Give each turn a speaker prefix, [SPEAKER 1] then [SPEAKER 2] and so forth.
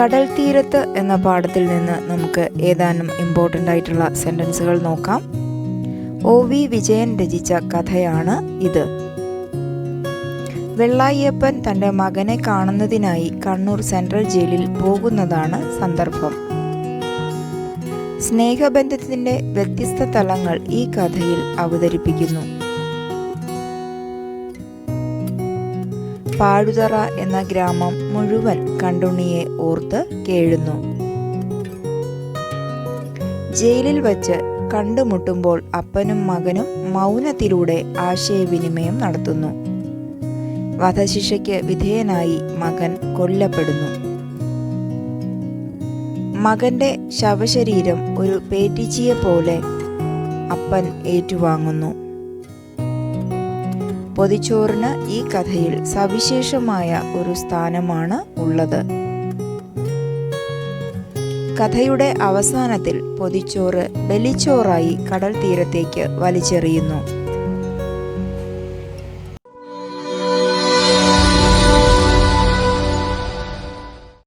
[SPEAKER 1] കടൽ തീരത്ത് എന്ന പാഠത്തിൽ നിന്ന് നമുക്ക് ഏതാനും ഇമ്പോർട്ടന്റ് ആയിട്ടുള്ള സെന്റൻസുകൾ നോക്കാം. ഒ വി വിജയൻ രചിച്ച കഥയാണ് ഇത്. വെള്ളായിയപ്പൻ തന്റെ മകനെ കാണുന്നതിനായി കണ്ണൂർ സെൻട്രൽ ജയിലിൽ പോകുന്നതാണ് സന്ദർഭം. സ്നേഹബന്ധത്തിന്റെ വ്യത്യസ്ത തലങ്ങൾ ഈ കഥയിൽ അവതരിപ്പിക്കുന്നു. പാടുതറ എന്ന ഗ്രാമം മുഴുവൻ കണ്ടുണ്ണിയെ ഓർത്ത് കേഴുന്നു. ജയിലിൽ വച്ച് കണ്ടുമുട്ടുമ്പോൾ അപ്പനും മകനും മൗനത്തിലൂടെ ആശയവിനിമയം നടത്തുന്നു. വധശിക്ഷയ്ക്ക് വിധേയനായി മകൻ കൊല്ലപ്പെടുന്നു. മകന്റെ ശവശരീരം ഒരു പേറ്റിച്ചിയെ പോലെ അപ്പൻ ഏറ്റുവാങ്ങുന്നു. പൊതിച്ചോറിന് ഈ കഥയിൽ സവിശേഷമായ ഒരു സ്ഥാനമാണ് ഉള്ളത്. കഥയുടെ അവസാനത്തിൽ പൊതിച്ചോറ് ബലിച്ചോറായി കടൽ തീരത്തേക്ക് വലിച്ചെറിയുന്നു.